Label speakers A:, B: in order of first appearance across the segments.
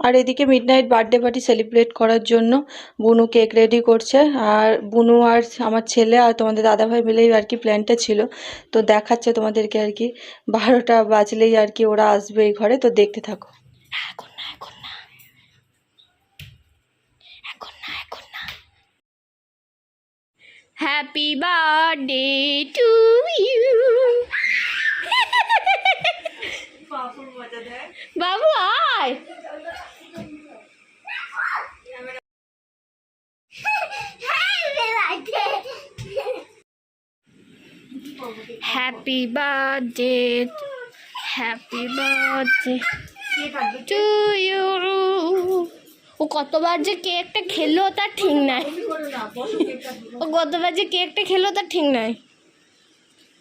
A: আর এদিকে midnight birthday party celebrate করার জন্য বুনু কেক রেডি করছে। আর বুনু আর আমার ছেলে আর তোমাদের দাদাভাই মিলেই আর কি প্ল্যানটা ছিল। তো দেখাচ্ছে তোমাদেরকে আর কি। বারোটা বাজলেই আর কি ওরা আসবে এই ঘরে। তো দেখতে থাকো। এখন না এখন না। এখন না এখন না।
B: হ্যাপি বার্থডে টু ইউ বাবু আয়। Happy birthday happy birthday to you ও কতবার যে কেকটা খেলো তার ঠিক নাই। ও কতবার যে কেকটা খেলো তার ঠিক নাই।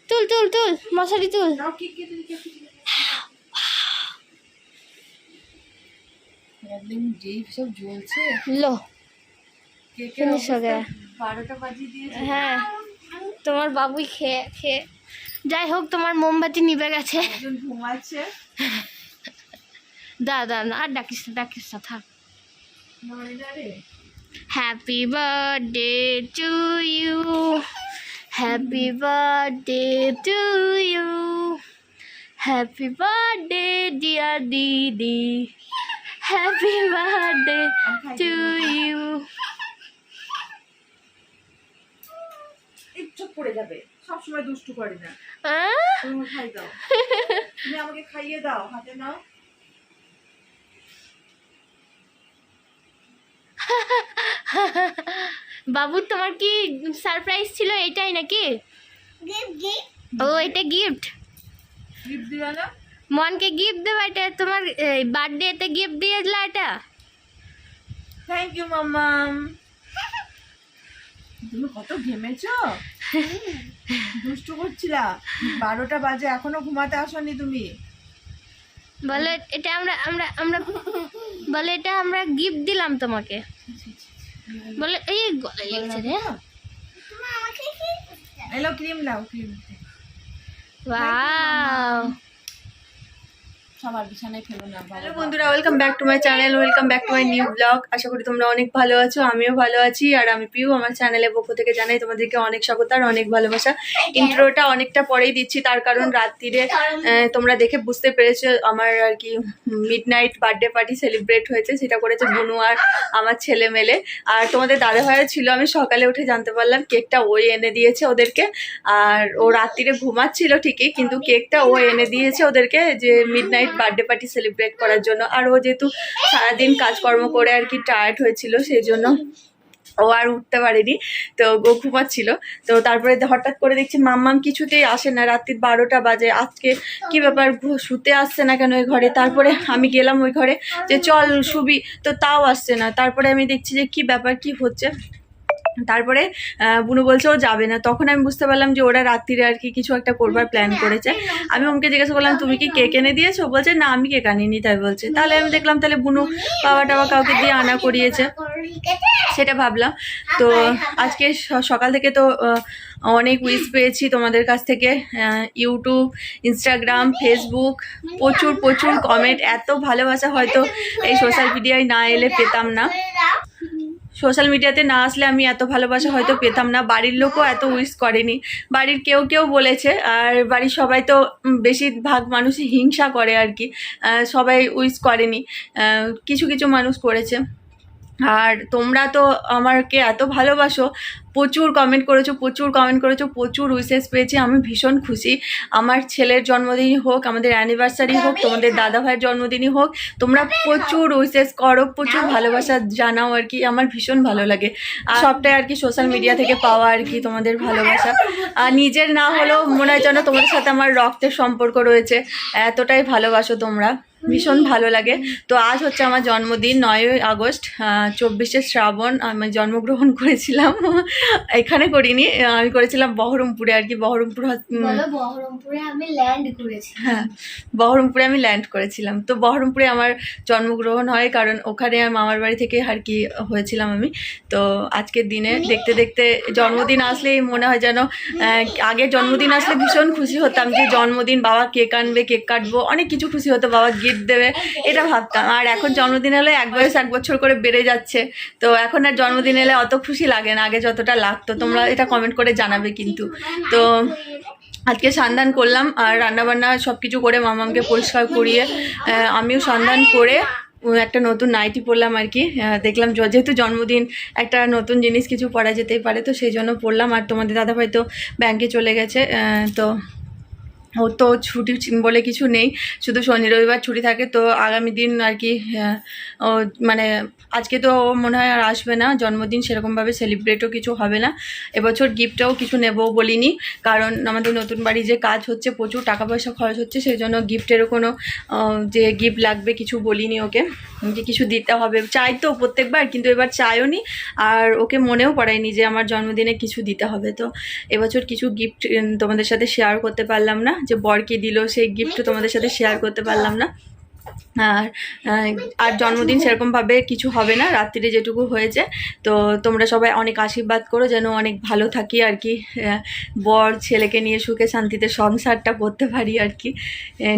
B: তুল তুল তুল মশারি তুল। লো। ফিনিশ হয়ে
C: বারোটা বাজিয়ে দিয়েছে।
B: হ্যাঁ। তোমার বাবুই খেয়ে খেয়ে। যাই হোক তোমার মোমবাতি নিবে গেছে।
C: ঘুমাচ্ছে।
B: দা দা না আর ডাকিস না ডাকিস না থাক। Happy birthday to you happy birthday to you happy birthday dear didi happy birthday to you
C: এই চুপ পড়ে যাবে। সবসময় দুষ্টু করে না। তুমি খাই দাও। তুমি আমাকে খাইয়ে দাও হাতে নাও।
B: বাবুর তোমার কি সারপ্রাইজ ছিল এটাই নাকি? ও এটা গিফট
C: গিফট দিলা না?
B: মনকে গিফট দেবা এটা? তোমার বার্থডেতে গিফট দিয়ে দিলা এটা?
C: থ্যাংক ইউ মাম্মাম। তুমি কত ঘেমেছো? দুষ্টু করছিলা। বারোটা বাজে এখনও ঘুমাতে আসনি তুমি।
B: বলে এটা আমরা আমরা আমরা বলে এটা আমরা গিফট দিলাম তোমাকে। বলে এই গলায় লেগেছে রে।
C: এলো ক্রিম নাও ক্রিম
B: ওয়াও
A: হ্যালো বন্ধুরা welcome back to my channel welcome back to my new blog আশা করি তোমরা অনেক ভালো আছো, আমিও ভালো আছি, আর আমি পিউ, আমার চ্যানেলের পক্ষ থেকে জানাই তোমাদেরকে অনেক স্বাগত আর অনেক ভালোবাসা। ইন্ট্রোটা অনেকটা পরেই দিচ্ছি, তার কারণ রাত্রিরে তোমরা দেখে বুঝতে পেরেছ, আমার আর কি midnight birthday party celebrate হয়েছে, সেটা করেছে বুনু আর আমার ছেলে মেলে। আর তোমাদের দাদা ভাইও ছিল, আমি সকালে উঠে জানতে পারলাম, কেকটা ওই এনে দিয়েছে ওদেরকে। আর ও রাত্রিরে ঘুমাচ্ছিল ঠিকই, কিন্তু কেকটা ও এনে দিয়েছে ওদেরকে, যে midnight birthday party celebrate করার জন্য। আর ও যেহেতু সারাদিন কাজকর্ম করে আর কি টায়ার্ড হয়েছিল সেই জন্য ও আর উঠতে পারেনি। তো গো ঘুমাচ্ছিল। তো তারপরে হঠাৎ করে দেখছি মাম্মাম কিছুতেই আসে না। রাত্রির বারোটা বাজে। আজকে কি ব্যাপার? শুতে আসছে না কেন ওই ঘরে? তারপরে আমি গেলাম ওই ঘরে যে, চল শুবি তো তাও আসছে না। তারপরে আমি দেখছি যে, কি ব্যাপার? কি হচ্ছে? তারপরে বুনু বলছে ও যাবে না। তখন আমি বুঝতে পারলাম যে ওরা রাত্রিরে আর কি কিছু একটা করবার প্ল্যান করেছে। আমি ওমকে জিজ্ঞাসা করলাম তুমি কি কেক এনে দিয়েছ? বলছে না আমি কেক আনিনি। তাই বলছে। তাহলে আমি দেখলাম তাহলে বুনু বাবা টাবা কাউকে দিয়ে আনা করিয়েছে। সেটা ভাবলাম। তো আজকে স- সকাল থেকে তো অনেক উইস পেয়েছি তোমাদের কাছ থেকে। ইউটিউব ইনস্টাগ্রাম ফেসবুক প্রচুর প্রচুর কমেন্ট এত ভালোবাসা হয়তো এই সোশ্যাল মিডিয়ায় না এলে পেতাম না। সোশ্যাল মিডিয়াতে না আসলে আমি এত ভালোবাসা হয়তো পেতাম না। বাড়ির লোকও এত উইস করেনি। বাড়ির কেউ কেউ বলেছে, আর বাড়ির সবাই তো বেশিরভাগ মানুষই হিংসা করে আর কি। সবাই উইস করেনি। কিছু কিছু মানুষ করেছে। আর তোমরা তো আমাকে এত ভালোবাসো, প্রচুর কমেন্ট করেছ, প্রচুর কমেন্ট করেছ, প্রচুর উইসেস পেয়েছি, আমি ভীষণ খুশি। আমার ছেলের জন্মদিনই হোক, আমাদের অ্যানিভার্সারি হোক, তোমাদের দাদা ভাইয়ের জন্মদিনই হোক, তোমরা প্রচুর উইসেস করো, প্রচুর ভালোবাসা জানাও আর কি, আমার ভীষণ ভালো লাগে। আর সবটাই আর কি সোশ্যাল মিডিয়া থেকে পাওয়া আর কি তোমাদের ভালোবাসা। আর নিজের না হলেও মনে হয় যেন তোমাদের সাথে আমার রক্তের সম্পর্ক রয়েছে, এতটাই ভালোবাসো তোমরা। ভীষণ ভালো লাগে। তো আজ হচ্ছে আমার জন্মদিন নয়ই আগস্ট চব্বিশে শ্রাবণ আমি জন্মগ্রহণ করেছিলাম। এখানে করিনি আমি করেছিলাম বহরমপুরে আর কি বহরমপুর
B: বহরমপুরে আমি ল্যান্ড করেছি।
A: হ্যাঁ বহরমপুরে আমি ল্যান্ড করেছিলাম। তো বহরমপুরে আমার জন্মগ্রহণ হয় কারণ ওখানে আমার মামার বাড়ি থেকে আর কি হয়েছিলাম আমি। তো আজকের দিনে দেখতে দেখতে জন্মদিন আসলেই মনে হয় যেন আগে জন্মদিন আসলে ভীষণ খুশি হতাম যে জন্মদিন বাবা কেক আনবে কেক কাটবো অনেক কিছু খুশি হতো বাবা গিফট গিফট দেবে। এটা ভাবতাম। আর এখন জন্মদিন হলে এক বয়স এক বছর করে বেড়ে যাচ্ছে। তো এখন আর জন্মদিন এলে অত খুশি লাগে না, আগে যতটা লাগতো। তোমরা এটা কমেন্ট করে জানাবে কিন্তু। তো আজকে সন্ধান করলাম আর রান্নাবান্না সব কিছু করে মামামকে পরিষ্কার করিয়ে আমিও সন্ধান করে একটা নতুন নাইটি পরলাম আর কি। দেখলাম যেহেতু জন্মদিন, একটা নতুন জিনিস কিছু পরা যেতেই পারে, তো সেই জন্য পড়লাম আর তোমাদের দাদাভাই তো ব্যাংকে চলে গেছে তো ওর তো ছুটি বলে কিছু নেই। শুধু শনি রবিবার ছুটি থাকে তো আগামী দিন আর কি আহ, ও মানে আজকে তো ও মনে হয় আর আসবে না। জন্মদিন সেরকমভাবে সেলিব্রেটও কিছু হবে না। এবছর গিফটটাও কিছু নেব বলিনি। কারণ আমাদের নতুন বাড়ি যে কাজ হচ্ছে প্রচুর টাকা পয়সা খরচ হচ্ছে সেই জন্য গিফটেরও কোনো যে গিফট লাগবে কিছু বলিনি ওকে। যে কিছু দিতে হবে চাই তো প্রত্যেকবার কিন্তু এবার চাইও নি। আর ওকে মনেও পড়ায়নি যে আমার জন্মদিনে কিছু দিতে হবে। তো এবছর কিছু গিফট তোমাদের সাথে শেয়ার করতে পারলাম না। যে বর কি দিল, সেই গিফট তোমাদের সাথে শেয়ার করতে পারলাম না। আর আর জন্মদিন সেরকমভাবে কিছু হবে না, রাত্রিরে যেটুকু হয়েছে। তো তোমরা সবাই অনেক আশীর্বাদ করো, যেন অনেক ভালো থাকি আর কি। বর ছেলেকে নিয়ে সুখে শান্তিতে সংসারটা করতে পারি আর কি।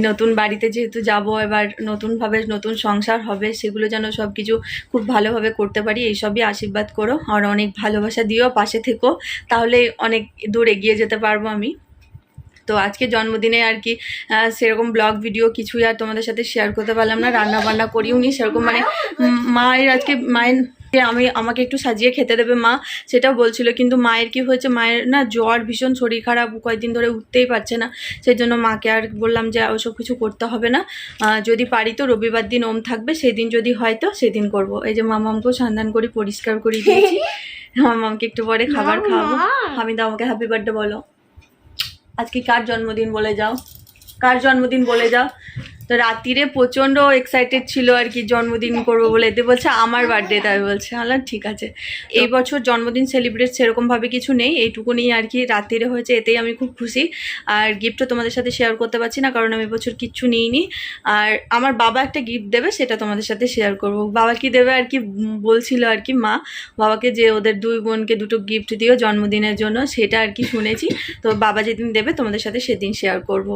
A: নতুন বাড়িতে যেহেতু যাব, এবার নতুনভাবে নতুন সংসার হবে, সেগুলো যেন সব কিছু খুব ভালোভাবে করতে পারি এইসবই আশীর্বাদ করো। আর অনেক ভালোবাসা দিও, পাশে থেকো, তাহলে অনেক দূর এগিয়ে যেতে পারব আমি। তো আজকে জন্মদিনে আর কি সেরকম ব্লগ ভিডিও কিছুই আর তোমাদের সাথে শেয়ার করতে পারলাম না রান্না বান্না করিও নি সেরকম মানে মায়ের আজকে মায়ের যে আমি আমাকে একটু সাজিয়ে খেতে দেবে মা সেটাও বলছিল কিন্তু মায়ের কি হয়েছে মায়ের না জ্বর ভীষণ শরীর খারাপ কয়েকদিন ধরে উঠতেই পারছে না সেই জন্য মাকে আর বললাম যে ওসব কিছু করতে হবে না যদি পারি তো রবিবার দিন ওম থাকবে সেদিন যদি হয় তো সেদিন করব এই যে মামামকেও সন্ধান করি পরিষ্কার করে দিয়েছি মামামকে একটু পরে খাবার খাওয়াবো আমি তো আমাকে হ্যাপি বার্থডে বলো। আজকে কার জন্মদিন বলে যাও? কার জন্মদিন বলে যাও? তো রাত্রিরে প্রচণ্ড এক্সাইটেড ছিল আর কি জন্মদিন করব বলে। এতে বলছে আমার বার্থডে তাই বলছে আল্লাহ ঠিক আছে। এই বছর জন্মদিন সেলিব্রেট সেরকমভাবে কিছু নেই এইটুকুনি আর কি রাত্রিরে হয়েছে এতেই আমি খুব খুশি। আর গিফটও তোমাদের সাথে শেয়ার করতে পারছি না কারণ আমি এবছর কিচ্ছু নিইনি। আর আমার বাবা একটা গিফট দেবে সেটা তোমাদের সাথে শেয়ার করব। বাবা কি দেবে আর কি বলছিল আর কি মা বাবাকে যে ওদের দুই বোনকে দুটো গিফট দিও জন্মদিনের জন্য সেটা আর কি শুনেছি। তো বাবা যেদিন দেবে তোমাদের সাথে সেদিন শেয়ার করব।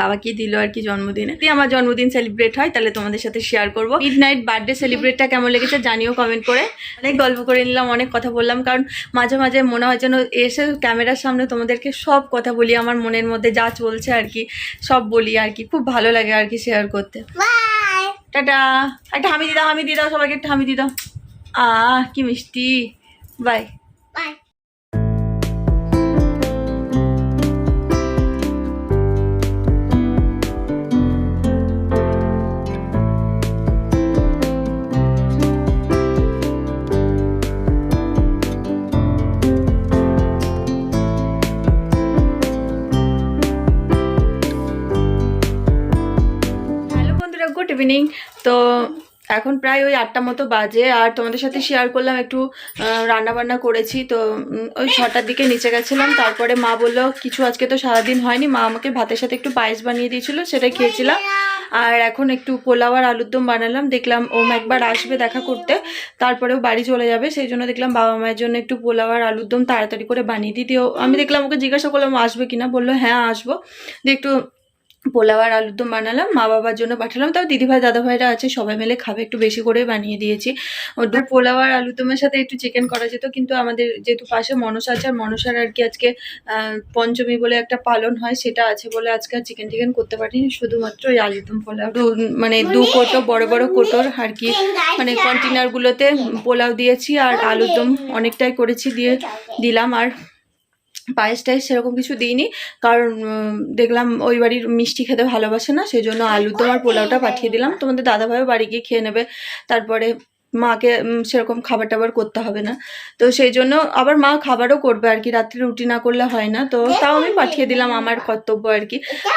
A: বাবা কি দিল আর কি জন্মদিনে। যদি আমার জন্মদিন সেলিব্রেট হয় তাহলে তোমাদের সাথে শেয়ার করব। মিড নাইট বার্থডে সেলিব্রেটটা কেমন লেগেছে জানিও কমেন্ট করে। অনেক গল্প করে নিলাম অনেক কথা বললাম কারণ মাঝে মাঝে মনে হয় যেন এসে ক্যামেরার সামনে তোমাদেরকে সব কথা বলি আমার মনের মধ্যে যা চলছে আর কি সব বলি আর কি। খুব ভালো লাগে আর কি শেয়ার করতে। টাটা! একটা হামি দিদাও হামি দিদাও সবাইকে একটা হামি দিদাও আহ কি মিষ্টি। বাই হ্যালো ইভিনিং তো এখন প্রায় ওই আটটা মতো বাজে আর তোমাদের সাথে শেয়ার করলাম একটু রান্না বান্না করেছি। তো ওই ছটার দিকে নিচে গেছিলাম। তারপরে মা বলল, কিছু আজকে তো সারাদিন হয়নি। মা আমাকে ভাতের সাথে একটু পায়েস বানিয়ে দিয়েছিল সেটা খেয়েছিলাম। আর এখন একটু পোলাও আর আলুর দম বানালাম। দেখলাম ওম একবার আসবে দেখা করতে, তারপরেও বাড়ি চলে যাবে। সেই জন্য দেখলাম বাবা মায়ের জন্য একটু পোলাও আর আলুর দম তাড়াতাড়ি করে বানিয়ে দিতে আমি দেখলাম ওকে জিজ্ঞাসা করলাম, আসবে কিনা? বলল হ্যাঁ আসব। দিয়ে একটু পোলাও আর আলুর দম বানালাম, মা বাবার জন্য পাঠালাম। তাও দিদিভাই, দাদাভাইরা আছে, সবাই মিলে খাবে, একটু বেশি করে বানিয়ে দিয়েছি। ওদের পোলাও আর আলুর দমের সাথে একটু চিকেন করা যেত, কিন্তু আমাদের যেহেতু পাশে মনসা আছে, আর মনসার আর কি আজকে পঞ্চমী বলে একটা পালন হয়, সেটা আছে বলে আজকে আর চিকেন টিকেন করতে পারিনি। শুধুমাত্র ওই আলুর দম পোলাও। মানে দু কোটো, বড় বড় কোটোর আর কি মানে কন্টেনারগুলোতে পোলাও দিয়েছি, আর আলুর দম অনেকটাই করেছি দিয়ে দিলাম। আর পায়েস টায়েস সেরকম কিছু দিইনি। কারণ দেখলাম ওই বাড়ির মিষ্টি খেতে ভালোবাসে না সেই জন্য আলু দম আর পোলাওটা পাঠিয়ে দিলাম। তোমাদের দাদাভাইও বাড়ি গিয়ে খেয়ে নেবে। তারপরে মাকে সেরকম খাবার টাবার করতে হবে না। তো সেই জন্য আবার মা খাবারও করবে আর কি রাত্রে রুটি না করলে হয় না। তো তাও আমি পাঠিয়ে দিলাম আমার কর্তব্য আর কি।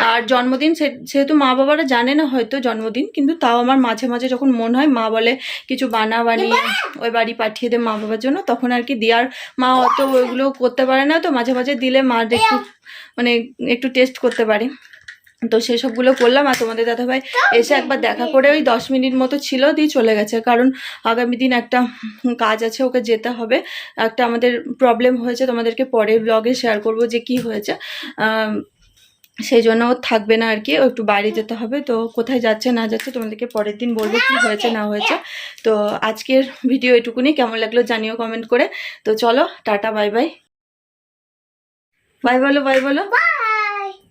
A: আর জন্মদিন সেহেতু মা বাবারা জানে না হয়তো জন্মদিন কিন্তু তাও আমার মাঝে মাঝে যখন মন হয় মা বলে কিছু বানা বানিয়ে ওই বাড়ি পাঠিয়ে দে মা বাবার জন্য। তখন আর কি দেওয়ার মা অত ওইগুলো করতে পারে না তো মাঝে মাঝে দিলে মা একটু মানে একটু টেস্ট করতে পারে। তো সেসবগুলো করলাম আর তোমাদের দাদাভাই এসে একবার দেখা করে ওই দশ মিনিট মতো ছিল, দিয়ে চলে গেছে। কারণ আগামী দিন একটা কাজ আছে, ওকে যেতে হবে। একটা আমাদের প্রবলেম হয়েছে, তোমাদেরকে পরে ব্লগে শেয়ার করব যে কি হয়েছে। সেই জন্য ও থাকবে না আর কি, ও একটু বাইরে যেতে হবে। তো কোথায় যাচ্ছে, না যাচ্ছে, তোমাদেরকে পরের দিন বলব কি হয়েছে, না হয়েছে। তো আজকের ভিডিও এটুকুনি, কেমন লাগল জানিও কমেন্ট করে। তো চলো, টাটা বাই বাই বাই বলো বাই বলো।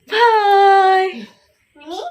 B: Bye
A: bye